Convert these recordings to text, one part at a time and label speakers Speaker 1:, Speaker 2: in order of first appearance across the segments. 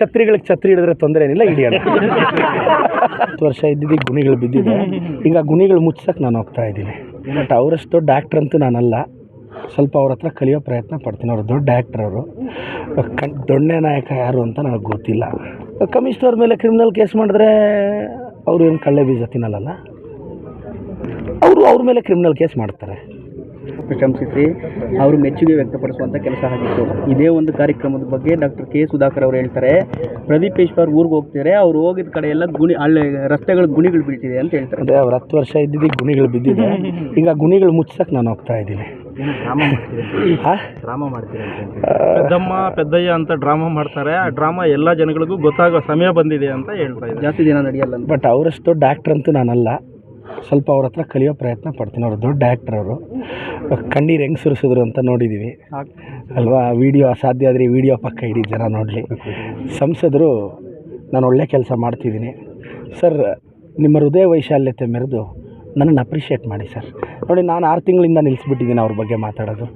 Speaker 1: ಛತ್ರಿಗಳಿಗೆ ಛತ್ರಿ ಹಿಡಿದ್ರೆ ತೊಂದರೆ ಏನಿಲ್ಲ ಹಿಡಿಯೋಣ ಹತ್ತು ವರ್ಷ ಇದ್ದಿದ್ದು, ಗುಣಿಗಳು ಬಿದ್ದಿದೆ. ಈಗ ಗುಣಿಗಳು ಮುಚ್ಚಕ್ಕೆ ನಾನು ಹೋಗ್ತಾ ಇದ್ದೀನಿ. ಬಟ್ ಅವರಷ್ಟು ಡಾಕ್ಟ್ರ್ ಅಂತೂ ನಾನಲ್ಲ. ಸ್ವಲ್ಪ ಅವ್ರ ಹತ್ರ ಕಲಿಯೋ ಪ್ರಯತ್ನ ಪಡ್ತೀನಿ. ಅವರು ದೊಡ್ಡ ಆ್ಯಕ್ಟ್ರ್ ಅವರು. ಕಣ್, ದೊಣ್ಣೆ ನಾಯಕ ಯಾರು ಅಂತ ನನಗೆ ಗೊತ್ತಿಲ್ಲ. ಕಮಿಷನರ್ ಮೇಲೆ ಕ್ರಿಮಿನಲ್ ಕೇಸ್ ಮಾಡಿದ್ರೆ ಅವರು ಏನು ಕಳ್ಳೆ ಬೀಜ ತಿನ್ನಲ್ಲ ಅವರು ಅವ್ರ ಮೇಲೆ ಕ್ರಿಮಿನಲ್ ಕೇಸ್ ಮಾಡ್ತಾರೆ.
Speaker 2: ಪ್ರಶಂಸಿಸಿ ಅವರು ಮೆಚ್ಚುಗೆ ವ್ಯಕ್ತಪಡಿಸುವಂಥ ಕೆಲಸ ಆಗಿತ್ತು. ಇದೇ ಒಂದು ಕಾರ್ಯಕ್ರಮದ ಬಗ್ಗೆ ಡಾಕ್ಟರ್ ಕೆ ಸುಧಾಕರ್ ಅವರು ಹೇಳ್ತಾರೆ. ಪ್ರದೀಪೇಶ್ವರ್ ಊರಿಗೆ ಹೋಗ್ತಾರೆ ಅವ್ರು ಹೋಗಿದ ಕಡೆ ಎಲ್ಲ ಗುಣಿ ಹಳ್ಳಿ ರಸ್ತೆಗಳ ಗುಣಿಗಳು ಬೀಳ್ತಿದೆ ಅಂತ ಹೇಳ್ತಾರೆ.
Speaker 1: ಅದೇ ಅವ್ರು ಹತ್ತು ವರ್ಷ ಇದ್ದಿದ್ದು ಗುಣಿಗಳು ಬಿದ್ದಿದೆ. ಈಗ ಆ ಗುಣಿಗಳು ಮುಚ್ಚಕ್ಕೆ ನಾನು ಹೋಗ್ತಾ ಇದ್ದೀನಿ.
Speaker 2: ಡ್ರಾಮಾ ಮಾಡ್ತೀರಿ
Speaker 1: ಆ?
Speaker 2: ಡ್ರಾಮಾ ಮಾಡ್ತೀರಿ ಅಂತ
Speaker 3: ಪೆದ್ದಮ್ಮ ಪೆದ್ದಯ್ಯ ಅಂತ ಡ್ರಾಮಾ ಮಾಡ್ತಾರೆ. ಆ ಡ್ರಾಮಾ ಎಲ್ಲ ಜನಗಳಿಗೂ ಗೊತ್ತಾಗೋ ಸಮಯ ಬಂದಿದೆ ಅಂತ ಹೇಳ್ತಾ ಇದ್ದಾರೆ.
Speaker 2: ಜಾಸ್ತಿ ದಿನ ನಡೆಯಲ್ಲ
Speaker 1: ಬಟ್ ಅವರಷ್ಟು ಡಾಕ್ಟರ್ ಅಂತೂ ನಾನಲ್ಲ. ಸ್ವಲ್ಪ ಅವ್ರ ಹತ್ರ ಕಲಿಯೋ ಪ್ರಯತ್ನ ಪಡ್ತೀನಿ. ಅವರು ದೊಡ್ಡ ಆ್ಯಕ್ಟ್ರ್ ಅವರು. ಕಣ್ಣೀರು ಹೆಂಗೆ ಸುರಿಸಿದ್ರು ಅಂತ ನೋಡಿದ್ದೀವಿ ಅಲ್ವಾ? ವಿಡಿಯೋ ಅಸಾಧ್ಯ ಆದರೆ ವಿಡಿಯೋ ಪಕ್ಕ ಇಡೀ ಜನ ನೋಡಲಿ ಸಂಸದರು, ನಾನು ಒಳ್ಳೆ ಕೆಲಸ ಮಾಡ್ತಿದ್ದೀನಿ. ಸರ್, ನಿಮ್ಮ ಹೃದಯ ವೈಶಾಲ್ಯತೆ ಮೆರೆದು ನನ್ನನ್ನು ಅಪ್ರಿಷಿಯೇಟ್ ಮಾಡಿ ಸರ್. ನೋಡಿ, ನಾನು ಆರು ತಿಂಗಳಿಂದ ನಿಲ್ಲಿಸ್ಬಿಟ್ಟಿದ್ದೀನಿ ಅವ್ರ ಬಗ್ಗೆ ಮಾತಾಡೋದು.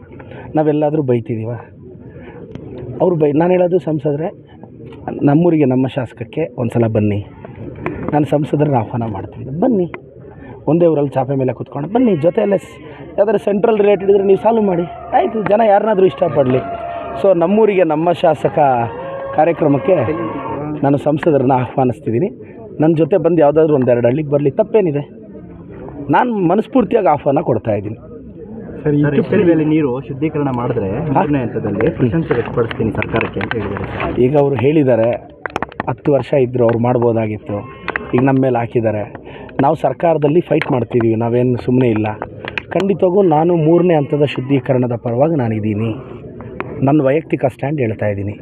Speaker 1: ನಾವೆಲ್ಲಾದರೂ ಬೈತಿದ್ದೀವ ಅವ್ರು ಬೈ, ನಾನು ಹೇಳೋದು ಸಂಸದರೆ, ನಮ್ಮೂರಿಗೆ ನಮ್ಮ ಶಾಸಕಕ್ಕೆ ಒಂದು ಸಲ ಬನ್ನಿ. ನಾನು ಸಂಸದರನ್ನ ಆಹ್ವಾನ ಮಾಡ್ತೀನಿ. ಬನ್ನಿ. ಒಂದೇ ಊರಲ್ಲಿ ಚಾಪೆ ಮೇಲೆ ಕೂತ್ಕೊಂಡು ಬನ್ನಿ ಜೊತೆಯಲ್ಲೇ ಯಾವ್ದಾದ್ರು ಸೆಂಟ್ರಲ್ ರೇಟ್ ಇದ್ದರೆ ನೀವು ಸಾಲ್ವ್ ಮಾಡಿ. ಆಯಿತು ಜನ ಯಾರನ್ನಾದರೂ ಇಷ್ಟಪಡಲಿ. ಸೊ ನಮ್ಮೂರಿಗೆ ನಮ್ಮ ಶಾಸಕ ಕಾರ್ಯಕ್ರಮಕ್ಕೆ ನಾನು ಸಂಸದರನ್ನ ಆಹ್ವಾನಿಸ್ತಿದ್ದೀನಿ. ನನ್ನ ಜೊತೆ ಬಂದು ಯಾವುದಾದ್ರೂ ಒಂದೆರಡು ಹಳ್ಳಿಗೆ ಬರಲಿ ತಪ್ಪೇನಿದೆ. ನಾನು ಮನಸ್ಫೂರ್ತಿಯಾಗಿ ಆಹ್ವಾನ ಕೊಡ್ತಾ ಇದ್ದೀನಿ.
Speaker 3: ಸರ್
Speaker 2: ಸರ್ ಇಷ್ಟಲ್ಲಿ ನೀರು ಶುದ್ಧೀಕರಣ ಮಾಡಿದ್ರೆ ಮೂರನೇ ಹಂತದಲ್ಲಿ ಪ್ರಶಂಸೆ ವ್ಯಕ್ತಪಡಿಸ್ತೀನಿ ಸರ್ಕಾರಕ್ಕೆ ಅಂತ ಹೇಳಿದ್ದಾರೆ
Speaker 1: ಈಗ ಅವರು ಹೇಳಿದ್ದಾರೆ ಹತ್ತು ವರ್ಷ ಇದ್ದರು ಅವ್ರು ಮಾಡ್ಬೋದಾಗಿತ್ತು. ಈಗ ನಮ್ಮ ಮೇಲೆ ಹಾಕಿದ್ದಾರೆ. ನಾವು ಸರ್ಕಾರದಲ್ಲಿ ಫೈಟ್ ಮಾಡ್ತಿದ್ದೀವಿ ನಾವೇನು ಸುಮ್ಮನೆ ಇಲ್ಲ. ಖಂಡಿತವಾಗೂ ನಾನು ಮೂರನೇ ಹಂತದ ಶುದ್ಧೀಕರಣದ ಪರವಾಗಿ ನಾನಿದ್ದೀನಿ. ನನ್ನ ವೈಯಕ್ತಿಕ ಸ್ಟ್ಯಾಂಡ್ ಹೇಳ್ತಾ ಇದ್ದೀನಿ.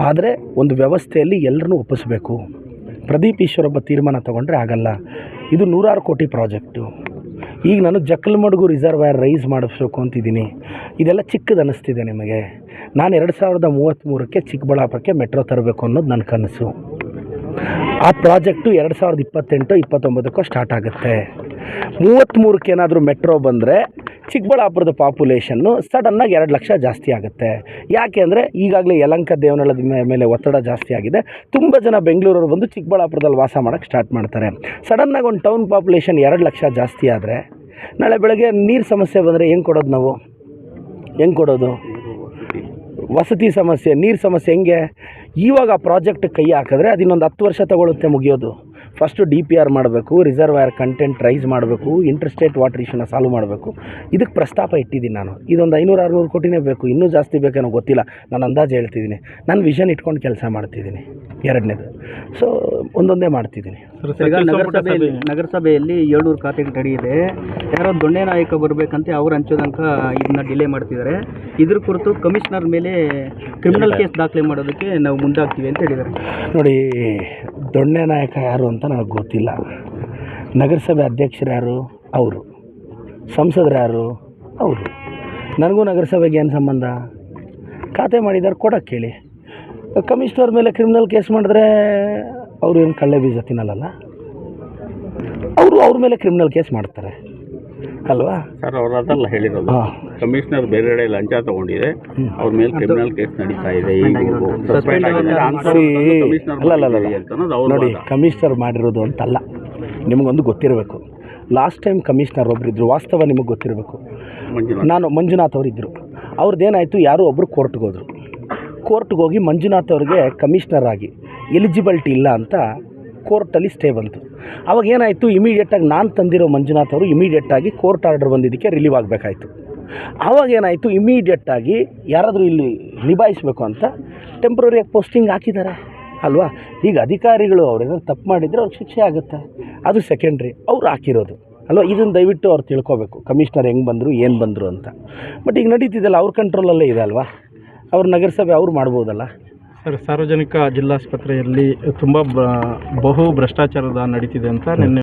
Speaker 1: ಆದರೆ ಒಂದು ವ್ಯವಸ್ಥೆಯಲ್ಲಿ ಎಲ್ಲರನ್ನೂ ಒಪ್ಪಿಸ್ಬೇಕು. ಪ್ರದೀಪ್ ಈಶ್ವರ್ ಒಬ್ಬ ತೀರ್ಮಾನ ತೊಗೊಂಡ್ರೆ ಆಗಲ್ಲ. ಇದು ನೂರಾರು ಕೋಟಿ ಪ್ರಾಜೆಕ್ಟು ಈಗ ನಾನು ಜಕ್ಕಲಮಡುಗು ರಿಸರ್ವಾಯರ್ ರೈಸ್ ಮಾಡಿಸ್ಬೇಕು ಅಂತಿದ್ದೀನಿ. ಇದೆಲ್ಲ ಚಿಕ್ಕದು ಅನ್ನಿಸ್ತಿದೆ ನಿಮಗೆ. ನಾನು ಎರಡು ಸಾವಿರದ ಮೂವತ್ತ್ಮೂರಕ್ಕೆ ಚಿಕ್ಕಬಳ್ಳಾಪುರಕ್ಕೆ ಮೆಟ್ರೋ ತರಬೇಕು ಅನ್ನೋದು ನನ್ನ ಕನಸು. ಆ ಪ್ರಾಜೆಕ್ಟು ಎರಡು ಸಾವಿರದ ಇಪ್ಪತ್ತೆಂಟು, ಇಪ್ಪತ್ತೊಂಬತ್ತಕ್ಕೋ ಸ್ಟಾರ್ಟ್ ಆಗುತ್ತೆ. ಮೂವತ್ತ್ಮೂರಕ್ಕೆ ಏನಾದರೂ ಮೆಟ್ರೋ ಬಂದರೆ ಚಿಕ್ಕಬಳ್ಳಾಪುರದ ಪಾಪ್ಯುಲೇಷನ್ನು ಸಡನ್ನಾಗಿ ಎರಡು ಲಕ್ಷ ಜಾಸ್ತಿ ಆಗುತ್ತೆ. ಯಾಕೆ ಅಂದರೆ ಈಗಾಗಲೇ ಯಲಂಕ ದೇವನಹಳ್ಳದ ಮೇಲೆ ಒತ್ತಡ ಜಾಸ್ತಿ ಆಗಿದೆ. ತುಂಬ ಜನ ಬೆಂಗಳೂರವ್ರು ಬಂದು ಚಿಕ್ಕಬಳ್ಳಾಪುರದಲ್ಲಿ ವಾಸ ಮಾಡೋಕ್ಕೆ ಸ್ಟಾರ್ಟ್ ಮಾಡ್ತಾರೆ. ಸಡನ್ನಾಗಿ ಒಂದು ಟೌನ್ ಪಾಪ್ಯುಲೇಷನ್ ಎರಡು ಲಕ್ಷ ಜಾಸ್ತಿ ಆದರೆ ನಾಳೆ ಬೆಳಗ್ಗೆ ನೀರು ಸಮಸ್ಯೆ ಬಂದರೆ ಹೆಂಗೆ ಕೊಡೋದು ನಾವು? ಹೆಂಗೆ ಕೊಡೋದು? ವಸತಿ ಸಮಸ್ಯೆ, ನೀರು ಸಮಸ್ಯೆ ಹೆಂಗೆ? ಇವಾಗ ಆ ಪ್ರಾಜೆಕ್ಟ್ ಕೈ ಹಾಕಿದ್ರೆ ಅದಿನ್ನೊಂದು ಹತ್ತು ವರ್ಷ ತಗೊಳುತ್ತೆ ಮುಗಿಯೋದು. ಫಸ್ಟು ಡಿ ಪಿ ಆರ್ ಮಾಡಬೇಕು ರಿಸರ್ವಯರ್ ಕಂಟೆಂಟ್ ರೈಸ್ ಮಾಡಬೇಕು ಇಂಟ್ರೆಸ್ಟೇಟ್ ವಾಟರ್ ಇಶ್ಯೂನ ಸಾಲ್ವ್ ಮಾಡಬೇಕು. ಇದಕ್ಕೆ ಪ್ರಸ್ತಾಪ ಇಟ್ಟಿದ್ದೀನಿ ನಾನು. ಇದೊಂದು ಐನೂರು ಆರುನೂರು ಕೋಟಿನೇ ಬೇಕು. ಇನ್ನೂ ಜಾಸ್ತಿ ಬೇಕೇನೋ ಗೊತ್ತಿಲ್ಲ. ನಾನು ಅಂದಾಜು ಹೇಳ್ತಿದ್ದೀನಿ. ನಾನು ವಿಷನ್ ಇಟ್ಕೊಂಡು ಕೆಲಸ ಮಾಡ್ತಿದ್ದೀನಿ. ಎರಡನೇದು. ಸೊ ಒಂದೊಂದೇ ಮಾಡ್ತಿದ್ದೀನಿ.
Speaker 2: ಈಗ ನಗರಸಭೆಯಲ್ಲಿ
Speaker 3: ಸಭೆ
Speaker 2: ನಗರಸಭೆಯಲ್ಲಿ ಏಳ್ನೂರು ಖಾತೆಗಳು ರೆಡಿ ಇದೆ. ಯಾರೋ ದೊಣ್ಣೆ ನಾಯಕ ಬರಬೇಕಂತ ಅವ್ರು ಹಂಚೋದಂಕ ಇದನ್ನ ಡಿಲೇ ಮಾಡ್ತಿದ್ದಾರೆ. ಇದ್ರ ಕುರಿತು ಕಮಿಷನರ್ ಮೇಲೆ ಕ್ರಿಮಿನಲ್ ಕೇಸ್ ದಾಖಲೆ ಮಾಡೋದಕ್ಕೆ ನಾವು ಮುಂದಾಗ್ತೀವಿ ಅಂತ ಹೇಳಿದ್ದಾರೆ.
Speaker 1: ನೋಡಿ ದೊಣ್ಣೆ ನಾಯಕ ಯಾರು ಅಂತ ನನಗೆ ಗೊತ್ತಿಲ್ಲ. ನಗರಸಭೆ ಅಧ್ಯಕ್ಷರು ಯಾರು? ಅವರು. ಸಂಸದರು ಯಾರು? ಅವರು. ನನಗೂ ನಗರಸಭೆಗೆ ಏನು ಸಂಬಂಧ? ಖಾತೆ ಮಾಡಿದ್ದಾರೆ ಕೊಡೋಕ್ಕೆ ಕೇಳಿ ಕಮಿಷನರ್ ಮೇಲೆ ಕ್ರಿಮಿನಲ್ ಕೇಸ್ ಮಾಡಿದ್ರೆ ಅವರು ಏನು ಕಳ್ಳೆ ಬೀಜ ತಿನ್ನಲ್ಲ ಅವರು ಅವ್ರ ಮೇಲೆ ಕ್ರಿಮಿನಲ್ ಕೇಸ್ ಮಾಡ್ತಾರೆ. ಅಲ್ವಾ?
Speaker 4: ಸರ್ ಅವ್ರು ಅದಲ್ಲ ಹೇಳಿರೋದು. ಕಮಿಷನರ್ ಬೇರೆ ಕಡೆ ಲಂಚ ತಗೊಂಡಿದೆ. ಅವ್ರ ಮೇಲೆ ಕ್ರಿಮಿನಲ್ ಕೇಸ್ ನಡೀತಾ ಇದೆ.
Speaker 1: ನೋಡಿ. ಕಮಿಷನರ್ ಮಾಡಿರೋದು ಅಂತಲ್ಲ. ನಿಮಗೊಂದು ಗೊತ್ತಿರಬೇಕು. ಲಾಸ್ಟ್ ಟೈಮ್ ಕಮಿಷನರ್ ಒಬ್ಬರಿದ್ದರು ವಾಸ್ತವ ನಿಮಗೆ ಗೊತ್ತಿರಬೇಕು. ನಾನು ಮಂಜುನಾಥ್ ಅವರಿದ್ದರು ಅವ್ರದ್ದೇನಾಯಿತು ಯಾರೋ ಒಬ್ಬರು ಕೋರ್ಟ್ಗೆ ಹೋದರು. ಕೋರ್ಟ್ಗೆ ಹೋಗಿ ಮಂಜುನಾಥ್ ಅವ್ರಿಗೆ ಕಮಿಷ್ನರ್ ಆಗಿ, ಎಲಿಜಿಬಿಲಿಟಿ ಇಲ್ಲ ಅಂತ ಕೋರ್ಟಲ್ಲಿ ಸ್ಟೇ ಬಂತು. ಅವಾಗ ಏನಾಯಿತು ಇಮಿಡಿಯೇಟಾಗಿ ನಾನು ತಂದಿರೋ ಮಂಜುನಾಥ್ ಅವರು ಇಮಿಡಿಯೇಟಾಗಿ ಕೋರ್ಟ್ ಆರ್ಡರ್ ಬಂದಿದ್ದಕ್ಕೆ ರಿಲೀವ್ ಆಗಬೇಕಾಯ್ತು. ಆವಾಗ ಏನಾಯಿತು ಇಮಿಡಿಯೇಟಾಗಿ ಯಾರಾದರೂ ಇಲ್ಲಿ ನಿಭಾಯಿಸಬೇಕು ಅಂತ ಟೆಂಪ್ರರಿಯಾಗಿ ಪೋಸ್ಟಿಂಗ್ ಹಾಕಿದ್ದಾರೆ ಅಲ್ವಾ? ಈಗ ಅಧಿಕಾರಿಗಳು ಅವ್ರೇನಾದ್ರು ತಪ್ಪು ಮಾಡಿದರೆ ಅವ್ರಿಗೆ ಶಿಕ್ಷೆ ಆಗುತ್ತೆ? ಅದು ಸೆಕೆಂಡ್ರಿ ಅವ್ರು ಹಾಕಿರೋದು. ಅಲ್ವಾ? ಇದನ್ನು ದಯವಿಟ್ಟು ಅವ್ರು ತಿಳ್ಕೊಬೇಕು, ಕಮಿಷ್ನರ್ ಹೆಂಗೆ ಬಂದರು, ಏನು ಬಂದರು ಅಂತ. ಬಟ್ ಈಗ ನಡೀತಿದ್ದಲ್ಲ ಅವ್ರ ಕಂಟ್ರೋಲಲ್ಲೇ ಇದೆ ಅಲ್ವಾ? ಅವ್ರ ನಗರಸಭೆ ಅವ್ರು ಮಾಡ್ಬೋದಲ್ಲ?
Speaker 3: ಸರ್ ಸಾರ್ವಜನಿಕ ಜಿಲ್ಲಾಸ್ಪತ್ರೆಯಲ್ಲಿ ತುಂಬ ಬಹು ಭ್ರಷ್ಟಾಚಾರದ ನಡೀತಿದೆ ಅಂತ ನಿನ್ನೆ